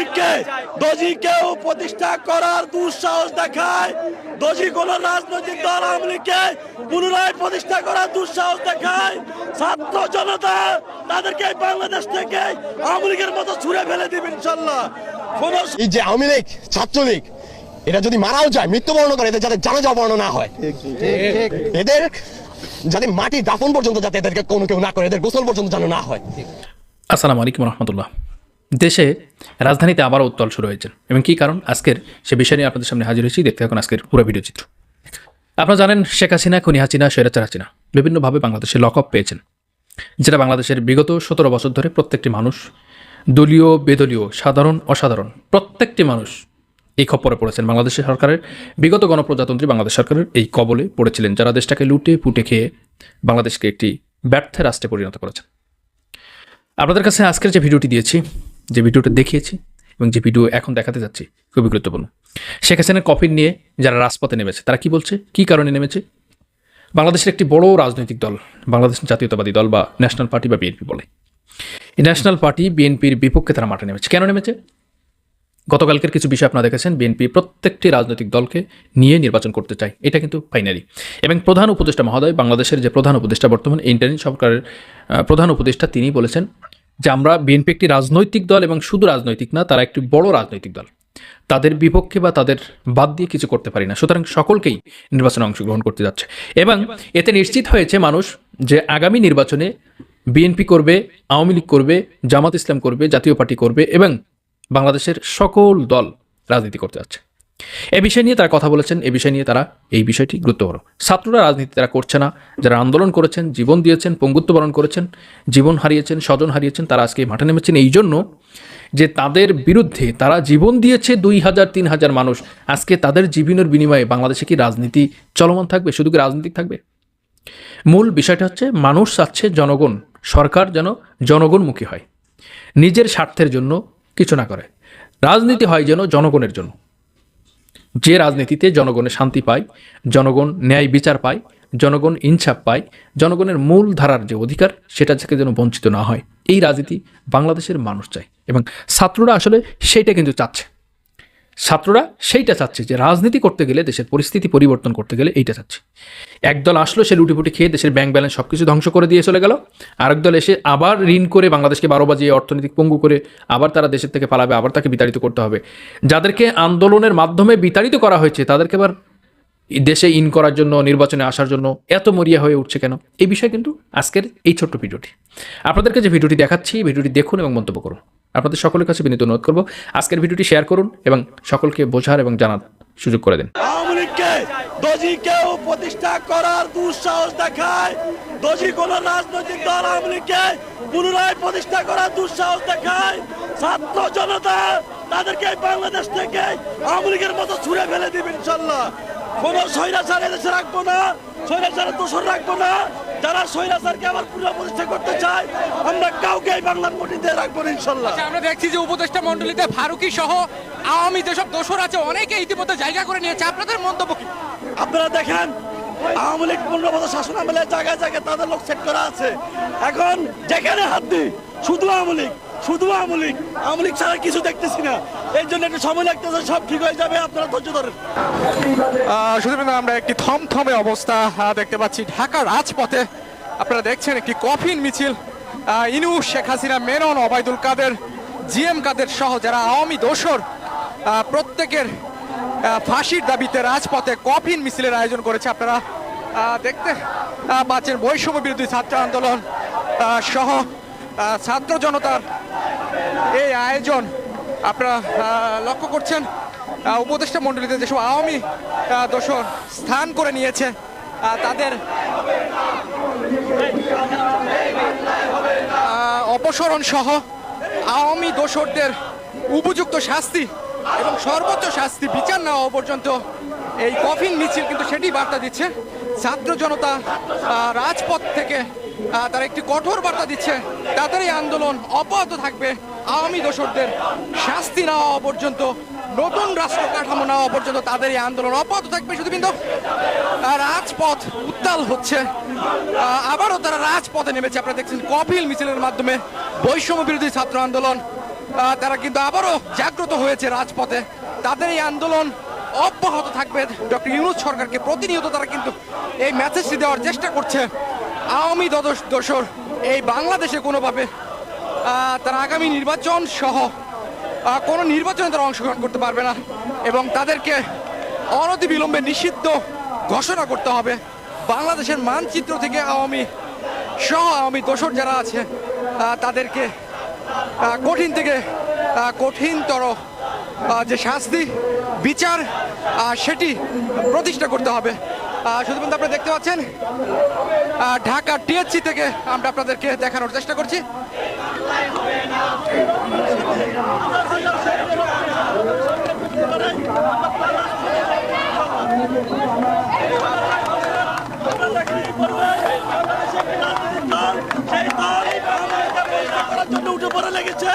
লীগকে দজি কেউ প্রতিষ্ঠা করার দুঃসাহস দেখায়। দজি কোন রাজনৈতিক দল আওয়ামী লীগকে পুনরায় প্রতিষ্ঠা করার দুঃসাহস দেখায়। ছাত্র জনতা তাদেরকে বাংলাদেশ থেকে আওয়ামী লীগের মতো ছুড়ে ফেলে দিবে ইনশাল্লাহ। কোন এই যে আওয়ামী লীগ ছাত্রলীগ এরা যদি মারাও যায় মৃত্যুবরণ করে এদের যাতে জানাজা বর্ণ না হয়। এদের যাতে মাটি দাফন পর্যন্ত যাতে এদেরকে কোনো কেউ না করে এদের গোসল পর্যন্ত যেন না হয়। আসসালামু আলাইকুম রহমতুল্লাহ। দেশে রাজধানীতে আবারও উত্তল শুরু হয়েছে। এবং কী কারণ? আজকের সে বিষয় নিয়ে আপনাদের সামনে হাজির হয়েছি। দেখতে থাকুন আজকের পুরো ভিডিও চিত্র। আপনারা জানেন, শেখ হাসিনা, খুনি হাসিনা, স্বৈরাচার হাসিনা বিভিন্নভাবে বাংলাদেশে লক আপ পেয়েছেন। যেটা বাংলাদেশের বিগত সতেরো বছর ধরে প্রত্যেকটি মানুষ, দলীয়, বেদলীয়, সাধারণ, অসাধারণ, প্রত্যেকটি মানুষ এই খপ্পরে পড়েছেন। বাংলাদেশের সরকারের, বিগত গণপ্রজাতন্ত্রী বাংলাদেশ সরকারের এই কবলে পড়েছিলেন যারা দেশটাকে লুটে, পুটে খেয়ে বাংলাদেশকে একটি ব্যর্থ রাষ্ট্রে পরিণত করেছেন। আপনাদের কাছে আজকের যে ভিডিওটি দিয়েছি যে ভিডিওটা দেখিয়েছি এবং যে ভিডিও এখন দেখাতে যাচ্ছি, খুবই গুরুত্বপূর্ণ। শেখ হাসিনার কফিন নিয়ে যারা রাজপথে নেমেছে, তারা কি বলছে? কি কারণে নেমেছে? বাংলাদেশের একটি বড় রাজনৈতিক দল, বাংলাদেশ জাতীয়তাবাদী দল বা ন্যাশনাল পার্টি বা বিএনপি বলে। এই ন্যাশনাল পার্টি বিএনপির বিপক্ষে তারা মাঠে নেমেছে। কেন নেমেছে? গতকালকের কিছু বিষয় আপনারা দেখেছেন। বিএনপি প্রত্যেকটি রাজনৈতিক দলকে নিয়ে নির্বাচন করতে চায়। এটা কিন্তু ফাইনালি। এবং প্রধান উপদেষ্টা মহোদয়, বাংলাদেশের যে প্রধান উপদেষ্টা বর্তমান, ইন্টারিম সরকারের প্রধান উপদেষ্টা, তিনি বলেছেন যে আমরা বিএনপি একটি রাজনৈতিক দল এবং শুধু রাজনৈতিক না, তারা একটি বড় রাজনৈতিক দল। তাদের বিপক্ষে বা তাদের বাদ দিয়ে কিছু করতে পারি না। সুতরাং সকলকেই নির্বাচনে অংশগ্রহণ করতে যাচ্ছে। এবং এতে নিশ্চিত হয়েছে মানুষ যে আগামী নির্বাচনে বিএনপি করবে, আওয়ামী লীগ করবে, জামাত ইসলাম করবে, জাতীয় পার্টি করবে এবং বাংলাদেশের সকল দল রাজনীতি করতে যাচ্ছে। এ বিষয় নিয়ে তারা কথা বলেছেন, এ বিষয় নিয়ে তারা এই বিষয়টি গুরুত্বপূর্ণ। ছাত্ররা রাজনীতি তারা করছে না, যারা আন্দোলন করেছেন, জীবন দিয়েছেন, পঙ্গুত্ব বরণ করেছেন, জীবন হারিয়েছেন, স্বজন হারিয়েছেন, তারা আজকে মাঠে নেমেছেন। এই জন্য যে তাদের বিরুদ্ধে তারা জীবন দিয়েছে দুই হাজার, তিন হাজার মানুষ, আজকে তাদের জীবনের বিনিময়ে বাংলাদেশে কি রাজনীতি চলমান থাকবে, শুধু কি রাজনীতি থাকবে? মূল বিষয়টা হচ্ছে, মানুষ চাচ্ছে জনগণ, সরকার যেন জনগণমুখী হয়, নিজের স্বার্থের জন্য কিছু না করে। রাজনীতি হয় যেন জনগণের জন্য। যে রাজনীতিতে জনগণের শান্তি পায়, জনগণ ন্যায় বিচার পায়, জনগণ ইনসাফ পায়, জনগণের মূল ধারার যে অধিকার, সেটা থেকে যেন বঞ্চিত না হয়। এই রাজনীতি বাংলাদেশের মানুষ চায় এবং ছাত্ররা আসলে সেটা কিন্তু চাচ্ছে। ছাত্ররা সেইটা চাচ্ছে যে রাজনীতি করতে গেলে, দেশের পরিস্থিতি পরিবর্তন করতে গেলে এইটা চাচ্ছে। একদল আসলো, সে লুটিপুটি খেয়ে দেশের ব্যাংক ব্যালেন্স সব কিছু ধ্বংস করে দিয়ে চলে গেল। আরেক দল এসে আবার ঋণ করে বাংলাদেশকে বারো বাজিয়ে অর্থনৈতিক পঙ্গু করে আবার তারা দেশের থেকে পালাবে, আবার তাকে বিতাড়িত করতে হবে। যাদেরকে আন্দোলনের মাধ্যমে বিতাড়িত করা হয়েছে, তাদেরকে আবার দেশে ইন করার জন্য, নির্বাচনে আসার জন্য এত মরিয়া হয়ে উঠছে কেন? এই বিষয়ে কিন্তু আজকের এই ছোট্ট ভিডিওটি। আপনাদেরকে যে ভিডিওটি দেখাচ্ছি, ভিডিওটি দেখুন এবং মন্তব্য করুন। আপনাদের সকলের কাছে বিনীত অনুরোধ করব, আজকের ভিডিওটি শেয়ার করুন এবং সকলকে বোঝার এবং জানার সুযোগ করে দিন। প্রতিষ্ঠা করার দুঃসাহস দেখায়। রাজনৈতিক প্রতিষ্ঠা করার দুঃসাহস দেখায়। জনতা তাদেরকে বাংলাদেশ মতো ফেলে না রাখব না। যারা স্বৈরাচারকে আবার পুনঃ প্রতিষ্ঠা করতে চায় আমরা কাউকে এই বাংলার মাটিতে রাখব না ইনশাল্লাহ। আচ্ছা, আমরা দেখছি যে উপদেষ্টা মন্ডলীতে ফারুকি সহ আওয়ামী যেসব দোসর আছে অনেকে ইতিমধ্যে জায়গা করে নিয়েছে। আপনাদের মন্তব্য কি? আপনারা দেখেন আওয়ামী লীগ পনেরো বছর শাসন আমলে জায়গায় জায়গায় তাদের লোক সেট করা আছে। এখন যেখানে হাত দিই শুধু আওয়ামী লীগ শুধু আওয়ামী লীগ আওয়ামী লীগ ছাড়া কিছু দেখতেছি না। এর জন্য একটু সময় লাগতেছে, সব ঠিক হয়ে যাবে, আপনারা ধৈর্য ধরেন। শুধুমাত্র আমরা একটি থমথমে অবস্থা দেখতে পাচ্ছি ঢাকা রাজপথে। আপনারা দেখছেন একটি কফিন মিছিল ইনু শেখ হাসিনা মেনন ওবায়দুল কাদের জিএম কাদের সহ যারা আওয়ামী দোসর প্রত্যেকের ফাঁসির দাবিতে রাজপথে কফিন মিছিলের আয়োজন করেছে। আপনারা দেখতে পাচ্ছেন বৈষম্য বিরোধী ছাত্র আন্দোলন সহ ছাত্র জনতার এই আয়োজন। আপনারা লক্ষ্য করছেন উপদেষ্টা মণ্ডলীতে যেসব আওয়ামী দোসর স্থান করে নিয়েছে তাদের অপসরণ সহ আওয়ামী দোসরদের উপযুক্ত শাস্তি এবং সর্বোচ্চ শাস্তি বিচার না হওয়া পর্যন্ত এই কফিন মিছিল কিন্তু সেটি বার্তা দিচ্ছে। ছাত্র জনতা রাজপথ থেকে তারা একটি কঠোর বার্তা দিচ্ছে। তাদের এই আন্দোলন অব্যাহত থাকবে। আওয়ামী দোসরদের শাস্তি না হওয়া পর্যন্ত, নতুন রাষ্ট্র কাঠামো নেওয়া পর্যন্ত তাদের এই আন্দোলন অব্যাহত থাকবে শুধু কিন্তু রাজপথ উত্তাল হচ্ছে। আবারও তারা রাজপথে নেমেছে। আপনারা দেখছেন কপিল মিছিলের মাধ্যমে বৈষম্য বিরোধী ছাত্র আন্দোলন। তারা কিন্তু আবারও জাগ্রত হয়েছে রাজপথে। তাদের এই আন্দোলন অব্যাহত থাকবে। ডক্টর ইউনুস সরকারকে প্রতিনিয়ত তারা কিন্তু এই মেসেজটি দেওয়ার চেষ্টা করছে। আওয়ামী দদশ দোসর এই বাংলাদেশে কোনোভাবে তারা আগামী নির্বাচন সহ কোনো নির্বাচনে তারা অংশগ্রহণ করতে পারবে না এবং তাদেরকে অনতিবিলম্বে নিষিদ্ধ ঘোষণা করতে হবে। বাংলাদেশের মানচিত্র থেকে আওয়ামী সহ আওয়ামী দোসর যারা আছে তাদেরকে কঠিন থেকে কঠিনতর যে শাস্তি, বিচার সেটি প্রতিষ্ঠা করতে হবে। শুধু আপনারা দেখতে পাচ্ছেন ঢাকা টিএসসি থেকে আমরা আপনাদেরকে দেখানোর চেষ্টা করছি। উঠে পড়ে লেগেছে।